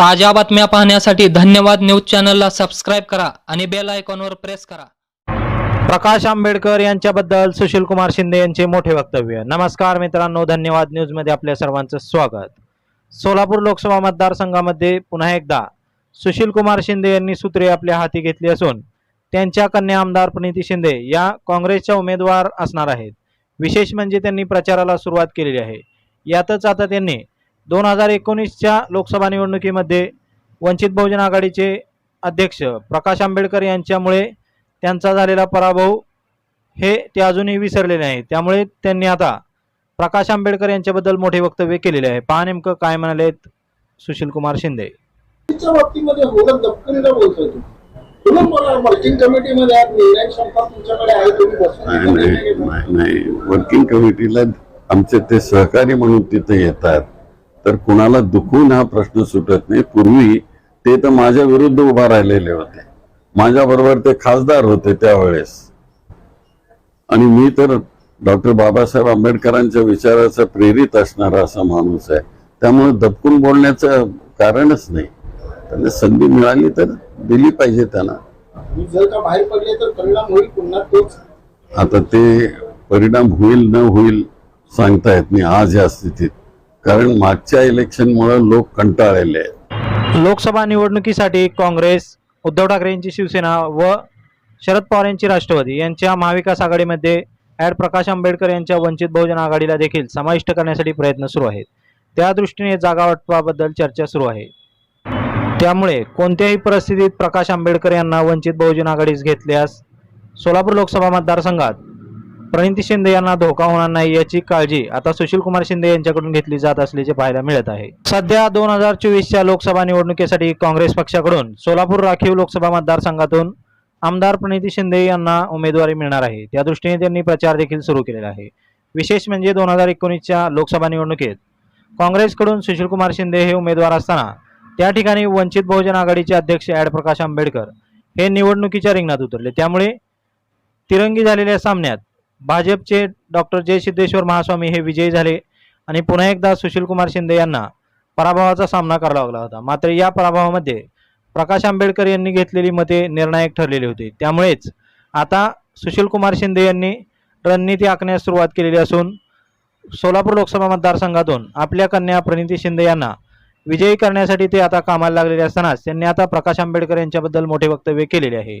ताज्या बातम्या पाहण्यासाठी धन्यवाद न्यूज चॅनलला सबस्क्राईब करा आणि बेल आयकॉनवर प्रेस करा. प्रकाश आंबेडकर यांच्याबद्दल सुशील कुमार शिंदे यांचे मोठे वक्तव्य. नमस्कार मित्रांनो धन्यवाद न्यूजमध्ये आपल्या सर्वांचं स्वागत. सोलापूर लोकसभा मतदारसंघामध्ये पुन्हा एकदा सुशील कुमार शिंदे यांनी सूत्रे आपल्या हाती घेतली असून त्यांच्या कन्या आमदार प्रणिती शिंदे या काँग्रेसच्या उमेदवार असणार आहेत. विशेष म्हणजे त्यांनी प्रचाराला सुरुवात केलेली आहे. यातच आता त्यांनी दोन हजार एकोणीसच्या लोकसभा निवडणुकीमध्ये वंचित बहुजन आघाडीचे अध्यक्ष प्रकाश आंबेडकर यांच्यामुळे त्यांचा झालेला पराभव हे ते अजूनही विसरलेले नाही त्यामुळे त्यांनी आता प्रकाश आंबेडकर यांच्याबद्दल मोठे वक्तव्य केलेले आहे. पहा नेमकं काय म्हणालेत सुशील कुमार शिंदे वर्किंग कमिटीला आमचे ते सहकारी म्हणून तिथे येतात. तर कुणाला दुखून हा प्रश्न सुटत नाही. पूर्वी ते तर माझ्या विरुद्ध उभा राहिलेले होते. माझ्या बरोबर ते खासदार होते त्यावेळेस. आणि मी तर डॉक्टर बाबासाहेब आंबेडकरांच्या विचाराचा प्रेरित असणारा असा माणूस आहे. त्यामुळे दबकून बोलण्याचं कारणच नाही. त्यांना संधी मिळाली तर दिली पाहिजे त्यांना. आता ते परिणाम होईल न होईल सांगता येत नाही आज या स्थितीत. कारण मागच्या इलेक्शनमुळे लोक कंटाळलेले आहेत. लोकसभा निवडणुकीसाठी काँग्रेस उद्धव ठाकरे यांची शिवसेना व शरद पवार यांची राष्ट्रवादी यांच्या महाविकास आघाडीमध्ये ॲड प्रकाश आंबेडकर यांच्या वंचित बहुजन आघाडीला देखील समाविष्ट करण्यासाठी प्रयत्न सुरू आहेत. त्या दृष्टीने जागा वाटपाबद्दल चर्चा सुरू आहे. त्यामुळे कोणत्याही परिस्थितीत प्रकाश आंबेडकर यांना वंचित बहुजन आघाडीस घेतल्यास सोलापूर लोकसभा मतदारसंघात प्रणिती शिंदे यांना धोका होणार नाही याची काळजी आता सुशील कुमार शिंदे यांच्याकडून घेतली जात असल्याचे पाहायला मिळत आहे. सध्या दोन हजार चोवीसच्या लोकसभा निवडणुकीसाठी काँग्रेस पक्षाकडून सोलापूर राखीव लोकसभा मतदारसंघातून आमदार प्रणिती शिंदे यांना उमेदवारी मिळणार आहे. त्या दृष्टीने त्यांनी प्रचार देखील सुरू केलेला आहे. विशेष म्हणजे दोन हजार एकोणीसच्या लोकसभा निवडणुकीत काँग्रेसकडून सुशीलकुमार शिंदे हे उमेदवार असताना त्या ठिकाणी वंचित बहुजन आघाडीचे अध्यक्ष ॲड प्रकाश आंबेडकर हे निवडणुकीच्या रिंगणात उतरले. त्यामुळे तिरंगी झालेल्या सामन्यात भाजपचे डॉक्टर जय सिद्धेश्वर महास्वामी हे विजयी झाले आणि पुन्हा एकदा सुशीलकुमार शिंदे यांना पराभवाचा सामना करावा लागला होता. मात्र या पराभवामध्ये प्रकाश आंबेडकर यांनी घेतलेली मते निर्णायक ठरलेली होती. त्यामुळेच आता सुशीलकुमार शिंदे यांनी रणनीती आखण्यास सुरुवात केलेली असून सोलापूर लोकसभा मतदारसंघातून आपल्या कन्या प्रणिती शिंदे यांना विजयी करण्यासाठी ते आता कामाला लागलेले असतानाच त्यांनी आता प्रकाश आंबेडकर यांच्याबद्दल मोठे वक्तव्य केलेले आहे.